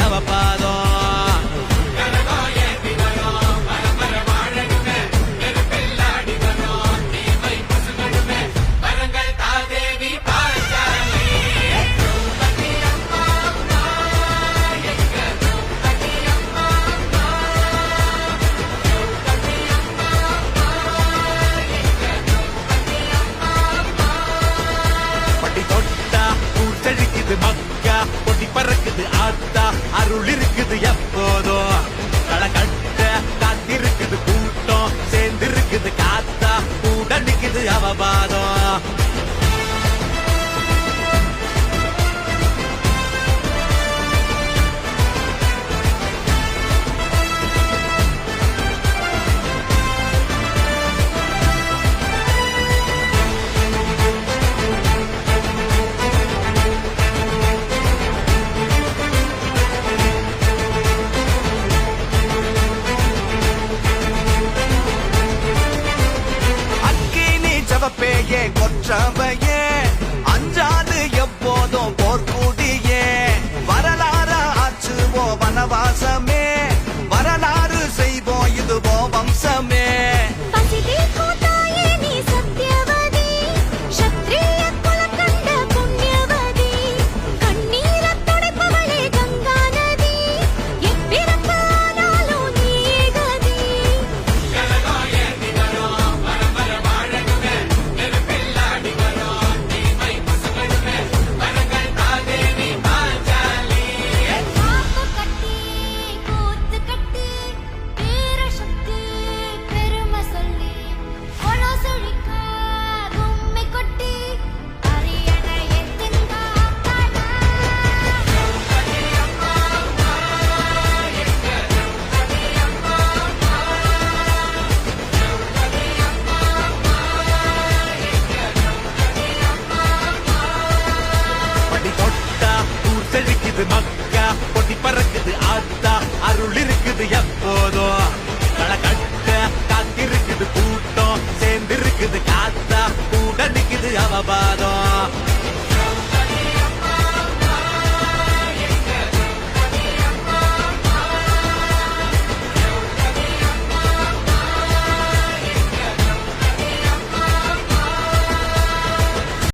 அவ பாதம் பட்டி தொட்டா ஊர் செழிக்குது மக்கா பொட்டி பறக்குது ஆத்தா அருள் இருக்குது எப்போதும் களை கட்ட காத்திருக்குது கூட்டம். சேர்ந்திருக்குது காத்தா. கூட நிக்குது அவபாதம். jump back. பிறக்குது ஆத்தா அருள் இருக்குது எப்போதும் களை கட்ட காத்திருக்குது கூட்டம் சேர்ந்திருக்குது காத்தா கூட நிக்குது அவபாதம்.